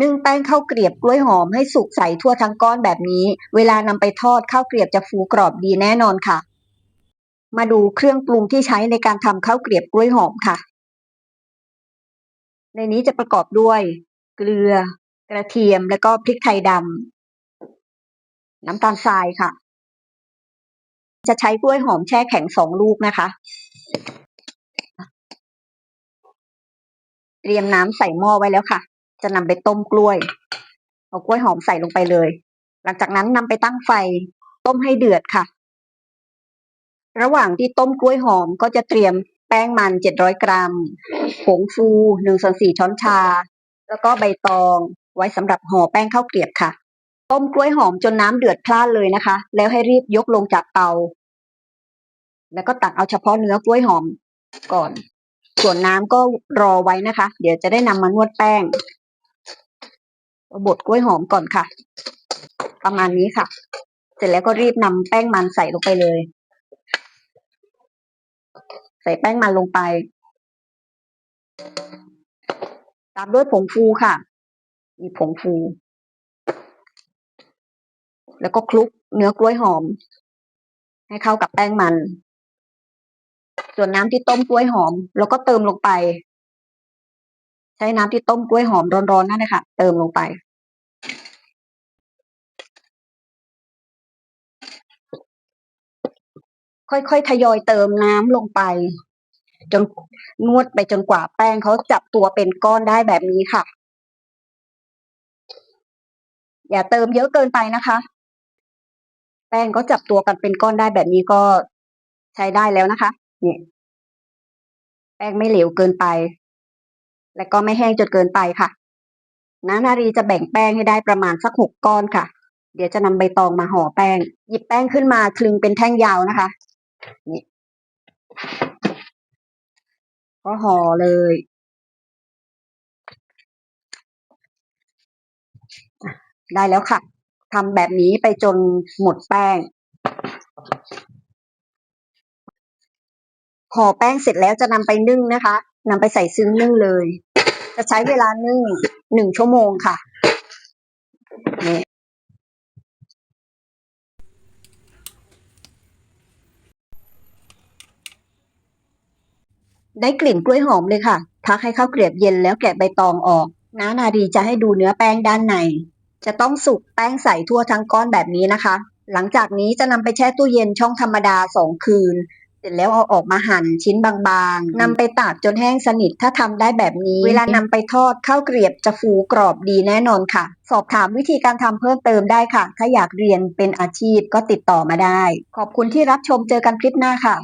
นึ่งแป้งข้าวเกรียบกล้วยหอมให้สุกใสทั่วทั้งก้อนแบบนี้ เวลานำไปทอดข้าวเกรียบจะฟูกรอบดีแน่นอนค่ะ มาดูเครื่องปรุงที่ใช้ในการทำข้าวเกรียบกล้วยหอมค่ะ ในนี้จะประกอบด้วย เกลือ กระเทียมแล้วก็พริกไทยดำน้ำตาลทรายค่ะ จะใช้กล้วยหอมแช่แข็งสองลูกนะคะเตรียมน้ำใส่หม้อไว้แล้วค่ะ จะนำไปต้มกล้วย เอากล้วยหอมใส่ลงไปเลย หลังจากนั้นนำไปตั้งไฟต้มให้เดือดค่ะ ระหว่างที่ต้มกล้วยหอมก็จะเตรียมแป้งมัน700กรัม ผงฟู1ส่วน4ช้อนชา แล้วก็ใบตองไว้สำหรับห่อแป้งข้าวเกรียบค่ะ ต้มกล้วยหอมจนน้ำเดือดพล่านเลยนะคะ แล้วให้รีบยกลงจากเตา แล้วก็ตักเอาเฉพาะเนื้อกล้วยหอมก่อน ส่วนน้ำก็รอไว้นะคะ เดี๋ยวจะได้นำมานวดแป้ง บดกล้วยหอมก่อนค่ะ ประมาณนี้ค่ะ เสร็จแล้วก็รีบนำแป้งมันใส่ลงไปเลย ใส่แป้งมันลงไป ตามด้วยผงฟูค่ะมีผงฟู แล้วก็คลุกเนื้อกล้วยหอม ให้เข้ากับแป้งมัน ส่วนน้ำที่ต้มกล้วยหอมเราก็เติมลงไป ใช้น้ำที่ต้มกล้วยหอมร้อนๆนั่นนะคะเติมลงไป ค่อยๆทยอยเติมน้ำลงไป จนนวดไปจนกว่าแป้งเขาจับตัวเป็นก้อนได้แบบนี้ค่ะ อย่าเติมเยอะเกินไปนะคะ แป้งก็จับตัวกันเป็นก้อนได้แบบนี้ก็ใช้ได้แล้วนะคะเนี่ยแป้งไม่เหลวเกินไป และก็ไม่แห้งจนเกินไปค่ะน้านารีจะแบ่งแป้งให้ได้ประมาณสักหกก้อนค่ะ เดี๋ยวจะนำใบตองมาห่อแป้ง หยิบแป้งขึ้นมาคลึงเป็นแท่งยาวนะคะ นี่ก็ห่อเลยได้แล้วค่ะทำแบบนี้ไปจนหมดแป้งห่อแป้งเสร็จแล้วจะนำไปนึ่งนะคะนำไปใส่ซึ้งนึ่งเลย จะใช้เวลานึ่งหนึ่งชั่วโมงค่ะนี่ ได้กลิ่นกล้วยหอมเลยค่ะพักให้ข้าวเกลียบเย็นแล้วแกะใบตองออก น้านาดีจะให้ดูเนื้อแป้งด้านใน จะต้องสุกแป้งใสทั่วทั้งก้อนแบบนี้นะคะ หลังจากนี้จะนำไปแช่ตู้เย็นช่องธรรมดาสองคืน เสร็จแล้วเอาออกมาหั่นชิ้นบางๆนำไปตากจนแห้งสนิทถ้าทำได้แบบนี้ เวลานำไปทอดข้าวเกลียบจะฟูกรอบดีแน่นอนค่ะ สอบถามวิธีการทำเพิ่มเติมได้ค่ะ ถ้าอยากเรียนเป็นอาชีพก็ติดต่อมาได้ ขอบคุณที่รับชมเจอกันคลิปหน้าค่ะ